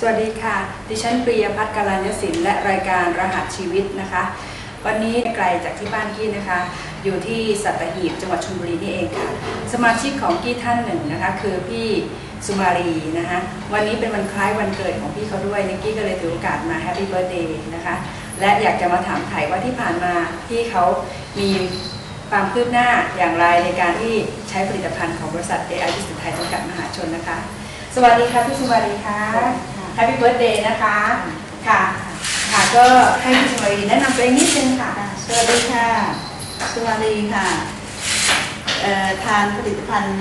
สวัสดีค่ะ ดิฉันปริยพัฒน์กาลยศิลป์และรายการรหัสชีวิตนะคะ วันนี้ไกลจากที่บ้านกี้นะคะ อยู่ที่สัตหีบจังหวัดชลบุรีนี่เองค่ะ สมาชิกของกี้ท่านหนึ่งนะคะ คือพี่สุมารีนะคะวันนี้เป็นวันคล้ายวันเกิดของพี่เขาด้วยนิกกี้ก็เลยถือโอกาสมาแฮปปี้เบิร์ดเดย์นะคะ และอยากจะมาถามไถ่ว่าที่ผ่านมาพี่เขามีความคืบหน้าอย่างไรในการที่ใช้ผลิตภัณฑ์ของบริษัท AI วิสิตไทยจำกัดมหาชนนะคะ สวัสดีค่ะพี่สุมารีค่ะ แฮปปี้เบิร์ดเดย์นะคะ ค่ะ ค่ะก็ให้พี่สุมารีแนะนำตัวเองนิดนึงค่ะ สวัสดีค่ะสุมารีค่ะเอ่อทานผลิตภัณฑ์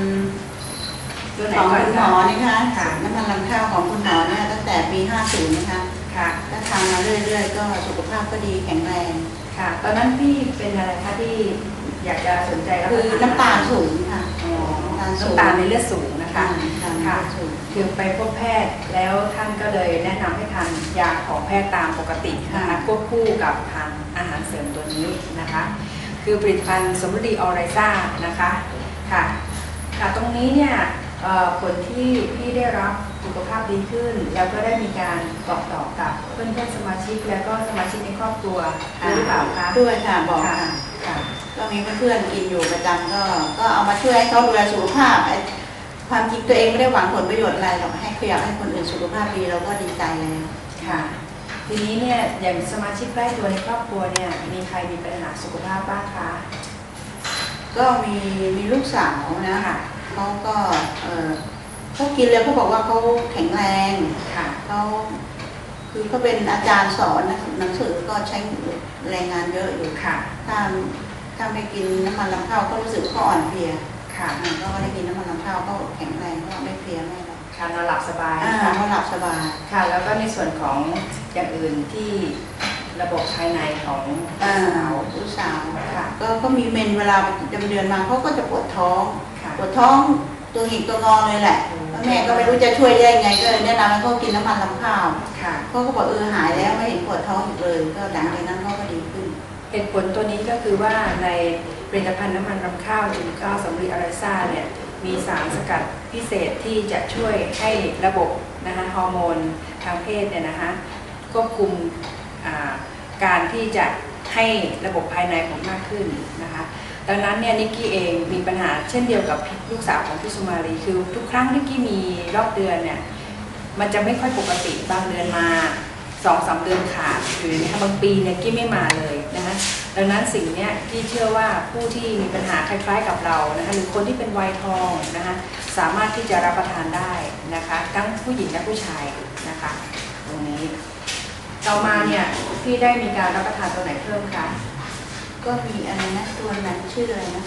ตัวไหนของก่อนคุณหมคะอนะคะค่ะน้ำมันลำข้าวของคุณหมอเนี่ยตั้งแต่ปี 50 นะคะ ค่ะก็ทานมาเรื่อยๆ ก็สุขภาพก็ดีแข็งแรง ค่ะ ตอนนั้นพี่เป็นอะไรคะที่อยากจะสนใจรับคือประทน้ำตาลสูงค่ะอ๋อน้ำตาลสูงน้ำตาลในเลือดสูง นะคะทานค่ะสูงคือไปพบแพทย์แล้วท่านก็เลยแนะนำให้ทานยาของแพทย์ตามปกตินะคะควบคู่กับทานอาหารเสริมตัวนี้นะคะ คือผลิตภัณฑ์สมรุดีออไรซ่านะคะค่ะค่ะตรงนี้เนี่ยเอ่อผลที่พี่ได้รับสุขภาพดีขึ้น แล้วก็ได้มีการบอกต่อกับเพื่อนเพื่อนๆสมาชิกแล้วก็สมาชิกในครอบครัวด้วยหรือเปล่าคะด้วยค่ะบอกค่ะค่ะค่ะก็มีเพื่อนๆกินอยู่ประจำก็ก็เอามาช่วยให้เขาดูแลสุขภาพไอ้ ความจริงตัวเองไม่ได้หวังผลประโยชน์อะไรหรอกให้อยากให้คนอื่นสุขภาพดีเราก็ดีใจเลยค่ะ ทีนี้เนี่ยอย่างสมาชิกใกล้ตัวในครอบครัวเนี่ยมีใครมีปัญหาสุขภาพบ้างคะก็มีมีลูกสาวนะค่ะเขาก็เออเขากินแล้วเขาบอกว่าเขาแข็งแรงค่ะเขาคือเขาเป็นอาจารย์สอนนะหนังสือก็ใช้แรงงานเยอะอยู่ค่ะถ้าถ้าไม่กินน้ำมันลำข้าวก็รู้สึกเขาอ่อนเพลีย ค่ะอ่าก็ไม่ได้กินน้ำมันลำข้าวก็แข็งแรงก็ไม่เพลียไม่อะไรค่ะนอนหลับสบายอ่านะคะเขาหลับสบาย ค่ะ แล้วก็ในส่วนของอย่างอื่นที่ระบบภายในของอ่าสาวลูกสาวค่ะ ก็ก็มีเมนเวลาประจำเดือนมาเขาก็จะปวดท้อง ค่ะ ปวดท้องตัวหงิกตัวงอเลยแหละอืม แล้วแม่ก็ไม่รู้จะช่วยได้ไงก็เลยแนะนำให้เขากินน้ำมันลำข้าวค่ะ เขาก็บอกเออหายแล้วไม่เห็นปวดท้องอีกเลย ก็หลังจากนั้นเขาก็ดีขึ้น เหตุผลตัวนี้ก็คือว่าในผ ลิตภัณฑ์น้ำมันรำข้าวจุลข้าวสำลีอาราซ่าเนี่ยมีสารสกัดพิเศษที่จะช่วยให้ระบบนะคะฮอร์โมนทางเพศเนี่ยนะคะควบคุมการที่จะให้ระบบภายในของมากขึ้นนะคะดังนั้นเนี่ยนิกกี้เองมีปัญหาเช่นเดียวกับลูกสาวของพี่สุมาลีคือทุกครั้งนิกกี้มีรอบเดือนเนี่ยมันจะไม่ค่อยปกติบางเดือนมาสองสามเดือนขาดหรือนะคะบางปีเนี่ยกี้ไม่มาเลยนะคะ ดังนั้นสิ่งเนี้ยกี้เชื่อว่าผู้ที่มีปัญหาคล้ายๆกับเรานะคะหรือคนที่เป็นวัยทองนะคะสามารถที่จะรับประทานได้นะคะทั้งผู้หญิงและผู้ชายนะคะตรงนี้ ต่อมาเนี่ยพี่ได้มีการรับประทานตัวไหนเพิ่มคะก็มีอะไรนะตัวนั้นชื่ออะไรนะ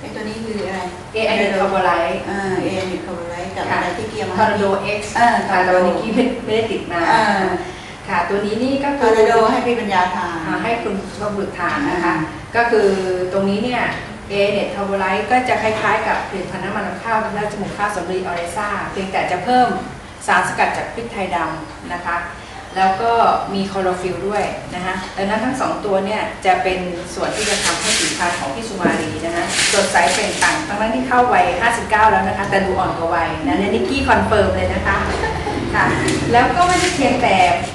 ไอตัวนี้คืออะไร AI คาร์บอไลท์อ่าเอมิคาร์บอไลท์กับค่ะอะไรที่เกี่ยวมาทอร์นาโด X อ่าค่ะแต่วันนี้กี้ไม่ไม่ได้ติดมาอ่า ค่ะตัวนี้นี่ก็ทคือร์นาโดให้พี่ปัญญาทานอ่าให้คุณสุภาพบุรุษทานนะคะอ่าก็คือตรงนี้เนี่ยเอเน็ตทาร์โบไลท์ก็จะคล้ายๆ กับผลิตภัณฑ์น้ำมันลำข้าวและจมูกข้าวสำลีออเรซ่าเพียงแต่จะเพิ่มสารสกัดจากพริกไทยดำนะคะ แล้วก็มีคลอโรฟิลด้วยนะคะดังนั้นทั้งสองตัวเนี่ยจะเป็นส่วนที่จะทำให้ผิวพรรณของพี่สุมาลีนะคะสดใสเปล่งปลั่งทั้งๆที่เข้าวัย 59 แล้วนะคะ แต่ดูอ่อนกว่าวัยนะเนี่ยนิกกี้คอนเฟิร์มเลยนะคะ ค่ะ แล้วก็ไม่ใช่เพียงแต่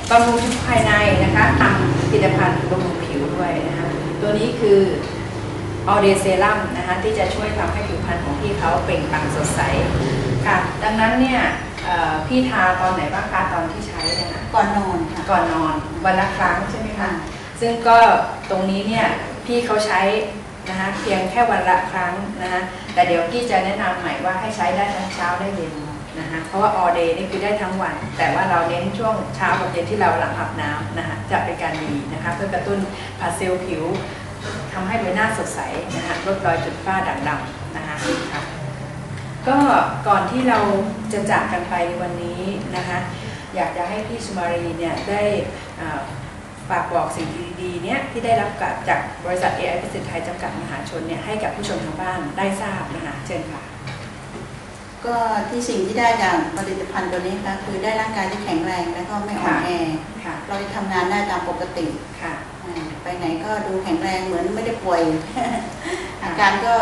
บำรุงทุกภายในนะคะทำผลิตภัณฑ์บำรุงผิวด้วยนะคะ ตัวนี้คือออเดเซรั่มนะคะที่จะช่วยทำให้ผิวพรรณของพี่เขาเปล่งปลั่งสดใสค่ะ ดังนั้นเนี่ยเอ่อพี่ทาตอนไหนบ้างคะตอนที่ใช้เนยนะก่อนนอนค่ะก่อนนอนวันละครั้งใช่ไหมคะซึ่งก็ตรงนี้เนี่ยพี่เขาใช้นะคะเพียงแค่วันละครั้งนะคะแต่เดี๋ยวพี่จะแนะนำใหม่ว่าให้ใช้ได้ทั้งเช้าได้เย็น นะคะเพราะว่า all day นี่คือได้ทั้งวัน แต่ว่าเราเน้นช่วงเช้ากับเย็นที่เราหลังอาบน้ำนะคะจะเป็นการดีนะคะเพื่อกระตุ้นผัดเซลล์ผิวทำให้ใบหน้าสดใสนะคะลดรอยจุดฝ้าด่างดำนะคะก็ก่อนที่เราจะจากกันไปในวันนี้นะคะอยากจะให้พี่สุมารีเนี่ยได้ฝากบอกสิ่งดีๆเนี่ยที่ได้รับกับจากบริษัท AI พิเศษไทยจำกัดมหาชนเนี่ยให้กับผู้ชมทางบ้านได้ทราบนะคะเชิญค่ะ ก็ที่สิ่งที่ได้จากผลิตภัณฑ์ตัวนี้ค่ะคือได้ร่างกายที่แข็งแรงแล้วก็ไม่อ่อนแอค่ะเราจะทำงานได้ตามปกติค่ะอ่าไปไหนก็ดูแข็งแรงเหมือนไม่ได้ป่วย อาการก็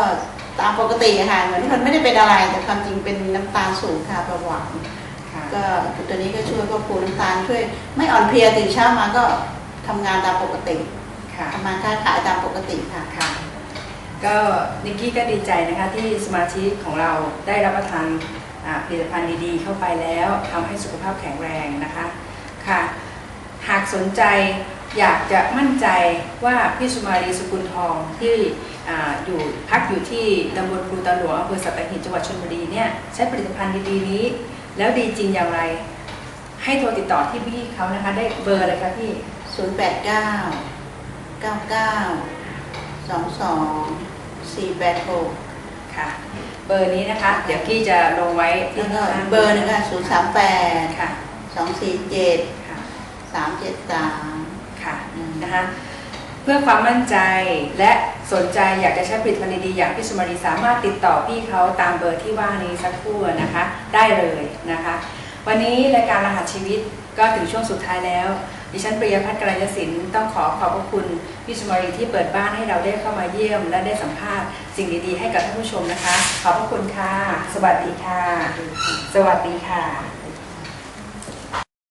ตามปกติอะค่ะเหมือนคนไม่ได้เป็นอะไร แต่ความจริงเป็นน้ำตาลสูงค่ะประวัติค่ะก็ตัวนี้ก็ช่วยควบคุมน้ำตาลช่วย ไม่อ่อนเพลียตื่นเช้ามาก็ทำงานตามปกติค่ะทำงานค้าขายตามปกติค่ะค่ะ ก็นิกกี้ก็ดีใจนะคะที่สมาชิกของเราได้รับประทานผลิตภัณฑ์ดีๆ เข้าไปแล้วทำให้สุขภาพแข็งแรงนะคะค่ะ หากสนใจอยากจะมั่นใจว่าพี่สุมาลีสุกุลทองที่ออยู่พักอยู่ที่ตำบลครูตาหลวงอำเภอสัตหีบจังหวัดชลบุรีเนี่ยใช้ผลิตภัณฑ์ดีๆนี้ แล้วดีจริงอย่างไร ให้โทรติดต่อที่พี่เขานะคะ ได้เบอร์อะไรคะพี่ 0899922 9 9 2 2 4 8 6 ค่ะ เบอร์นี้นะคะ เดี๋ยวกี้จะลงไว้ที่แล้วก็ข้างเบอร์หนึงค่ะ0 3 8 ค่ะ 2 4 7 ค่ะ 3 7 3 ค่ะนะคะ เพื่อความมั่นใจและสนใจอยากจะใช้ผลิตภัณฑ์ดีๆอย่างพี่สุมารีสามารถติดต่อพี่เขาตามเบอร์ที่ว่านี้สักครู่นะคะ ได้เลยนะคะ วันนี้รายการรหัสชีวิตก็ถึงช่วงสุดท้ายแล้ว ดิฉันปริยพัฒน์กรยศิลป์ต้องขอขอบพระคุณพี่ชมารีที่เปิดบ้านให้เราได้เข้ามาเยี่ยม และได้สัมภาษณ์สิ่งดีๆให้กับท่านผู้ชมนะคะ ขอบพระคุณค่ะ สวัสดีค่ะ สวัสดีค่ะ